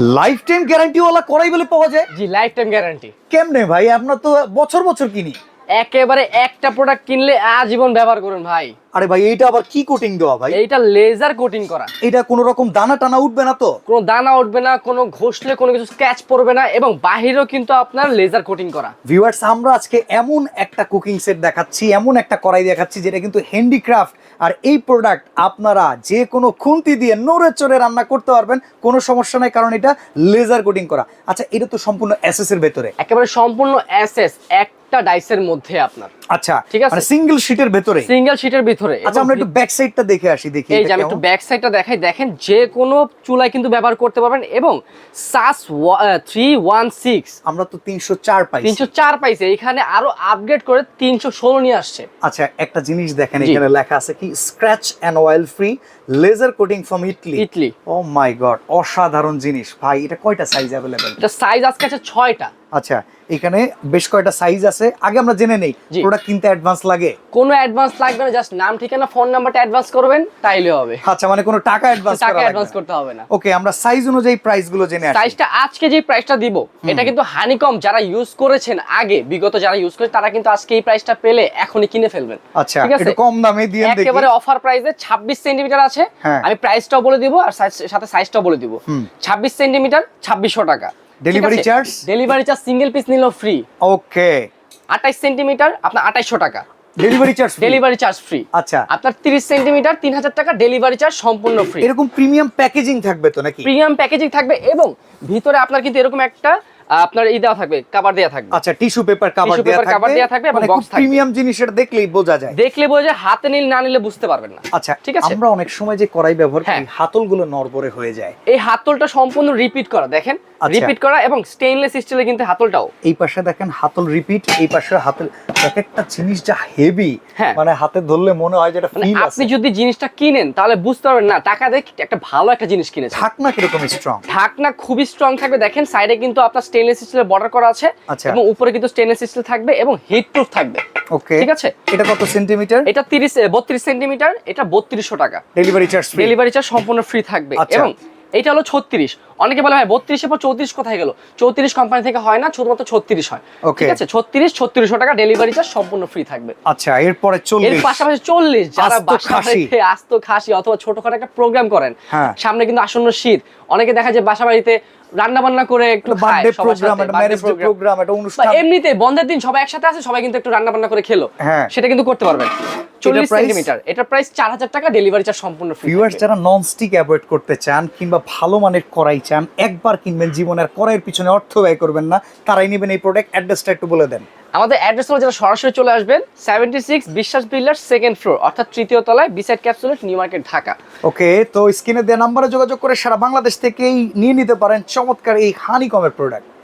Life time guarantee OLA করাই বলে পাওয়া যায়? জি লাইফ টাইম গ্যারান্টি কেমনে ভাই? আপনার তো বছর বছর কিনি। একেবারে একটা প্রোডাক্ট কিনলে আজীবন ব্যবহার করুন ভাই। আরে ভাই এইটা আবার কি কোটিং দেওয়া ভাই? এইটা লেজার কোটিং করা। এটা কোনো রকম দানা টানা উঠবে না তো? কোনো দানা উঠবে না কোনো ঘষলে কোনো কিছু স্ক্র্যাচ পড়বে না এবং বাহিরেও কিন্তু আপনার লেজার কোটিং করা। ভিউয়ার্স আমরা আজকে এমন একটা কুকিং সেট দেখাচ্ছি এমন একটা কড়াই দেখাচ্ছি যেটা কিন্তু হ্যান্ডিক্রাফট আর এই প্রোডাক্ট আপনারা যে কোনো খুন্তি দিয়ে নড়ে চড়ে রান্না করতে পারবেন কোনো সমস্যা নাই কারণ এটা লেজার কোটিং করা। আচ্ছা এটা তো সম্পূর্ণ এসএস এর ভেতরে। একেবারে সম্পূর্ণ এসএস একটা ডাইসের মধ্যে আপনার। আচ্ছা ঠিক আছে। মানে সিঙ্গেল শিটের ভেতরে? সিঙ্গেল শিটের ভিতরে। আচ্ছা আমরা একটু ব্যাক সাইডটা দেখে আসি দেখি এই যে আমি একটু ব্যাক সাইডটা দেখাই দেখেন যে কোনো চুলায় কিন্তু ব্যবহার করতে পারবেন এবং সাস থ্রি ওয়ান সিক্স আমরা তো তিনশো চার পাই তিনশো চার পাইছে এখানে আরও আপগ্রেড করে তিনশো ষোলো নিয়ে আসছে। আচ্ছা একটা জিনিস দেখেন এখানে লেখা আছে কি scratch and oil free laser coating from Italy Italy oh my god অসাধারণ জিনিস। ভাই এটা কয়টা সাইজ অ্যাভেলেবেল এটা সাইজ আজকে আছে ছয়টা। আচ্ছা এখানে বেশ কয়টা সাইজ আছে? আগে আমরা জেনে নেই। জি। প্রোডাক্ট কিনতে অ্যাডভান্স লাগে? কোনো অ্যাডভান্স লাগবে না জাস্ট নাম ঠিকানা ফোন নাম্বারটা অ্যাডভান্স করবেন তাইলে হবে। আচ্ছা মানে কোনো টাকা অ্যাডভান্স টাকা অ্যাডভান্স করতে হবে না। ওকে আমরা সাইজ অনুযায়ী প্রাইসগুলো জেনে আসি। সাইজটা আজকে যে প্রাইসটা দিব এটা কিন্তু হানিকম যারা ইউজ করেছেন আগে বিগত যারা ইউজ করেছে তারা কিন্তু আজকে এই প্রাইসটা পেলে এখনই কিনে ফেলবেন। আচ্ছা ঠিক আছে? একটু কম দামে দিয়ে দেখি। একেবারে অফার প্রাইসে 26 সেন্টিমিটার আছে। হ্যাঁ। আমি প্রাইসটাও বলে দিব আর সাথে সাইজটাও বলে দিব। 26 সেন্টিমিটার 2600 টাকা। Delivery charge delivery charge single piece নিলেও ফ্রি ওকে 28 সেন্টিমিটার আপনার 2800 টাকা। Delivery charge delivery charge free আচ্ছা। আপনার 30 সেন্টিমিটার 3000 টাকা ডেলিভারি চার্জ সম্পূর্ণ ফ্রি এরকম প্রিমিয়াম প্যাকেজিং থাকবে তো নাকি? প্রিমিয়াম প্যাকেজিং থাকবে এবং ভিতরে আপনার কিন্তু এরকম একটা আপনার ই দেওয়া থাকবে কাবার দেওয়া থাকবে। আচ্ছা টিস্যু পেপার কভার Tissue দেয়া paper cover থাকবে। এবং মানে খুব থাকবে। প্রিমিয়াম জিনিস এটা দেখলেই বোঝা যায়। দেখলে বোঝে হাতে নিলে না নিলে বুঝতে পারবেন না। আচ্ছা ঠিক আছে? আমরা অনেক সময় যে কড়াই ব্যবহার করি হ্যাঁ। হাতলগুলো নড়বড়ে হয়ে যায়। এই হাতলটা সম্পূর্ণ রিপিট করা। দেখেন। রিপিট করা এবং স্টেইনলেস স্টিলের কিন্তু হাতলটাও। এই পাশে দেখেন হাতল রিপিট এই পাশে হাতল একটা জিনিস যা হেভি হ্যাঁ। মানে হাতে ধরলে মনে হয় যেটা মানে ফিল আপনি যদি জিনিসটা কিনেন তাহলে বুঝতে পারবেন না টাকা দিয়ে একটা ভালো একটা জিনিস কিনেছেন। ঢাকনা কীরকম স্ট্রং ঢাকনা খুবই স্ট্রং থাকবে। দেখেন সাইডে কিন্তু আপনার স্টেইনলেস স্টিলের বর্ডার করা আছে আচ্ছা। এবং উপরে কিন্তু স্টেনলেস স্টিল থাকবে এবং হিট প্রুফ থাকবে। ওকে ঠিক আছে? এটা কত সেন্টিমিটার এটা তিরিশ বত্রিশ সেন্টিমিটার এটা বত্রিশশো টাকা। Delivery charge free delivery charge সম্পূর্ণ ফ্রি থাকবে। আচ্ছা। এবং এটা হলো ছত্রিশ। অনেকে বলে ভাই বত্রিশের পর চৌত্রিশ কোথায় গেল? চৌত্রিশ কোম্পানি থেকে হয় না শুধুমাত্র ছত্রিশ হয়। ঠিক আছে? ছত্রিশ ছত্রিশশো টাকা ডেলিভারি চার্জ সম্পূর্ণ ফ্রি থাকবে। আচ্ছা এরপরে এর পাশাপাশি চল্লিশ যারা বাসা আস্ত খাসি অথবা ছোটখাটো একটা প্রোগ্রাম করেন হ্যাঁ। সামনে কিন্তু আসন্ন শীত। অনেকে দেখা যায় বাসা বাড়িতে রান্না বান্না করে একটু বার্থডে প্রোগ্রাম একটা ম্যারেজ প্রোগ্রাম একটা অনুষ্ঠান। এমনিতে বন্ধের দিন সবাই একসাথে আছে সবাই কিন্তু একটু রান্না বান্না করে খেলো। হ্যাঁ। সেটা কিন্তু করতে পারবেন। চল্লিশ price? সেন্টিমিটার এটার প্রাইস চার হাজার টাকা ডেলিভারি চার্জ সম্পূর্ণ ফ্রি ভিউয়ার্স যারা নন স্টিক অ্যাভয়েড করতে চান কিংবা ভালো মানের কড়াই চান একবার কিনবেন। জীবনে আর কড়াইয়ের পিছনে অর্থ ব্যয় করবেন না। তারাই নেবেন এই প্রোডাক্ট অ্যাড্রেসটা একটু বলে দেন। আমাদের অ্যাড্রেস হলো যারা সরাসরি চলে আসবেন seventy six Biswas builder second floor অর্থাৎ তৃতীয় তলায় বিসাইড ক্যাপসুলেট নিউ মার্কেট ঢাকা। ওকে তো স্ক্রিনে দেওয়া নাম্বারে যোগাযোগ করে সারা বাংলাদেশ থেকেই নিয়ে নিতে পারেন চমৎকার এই হানি কমের প্রোডাক্ট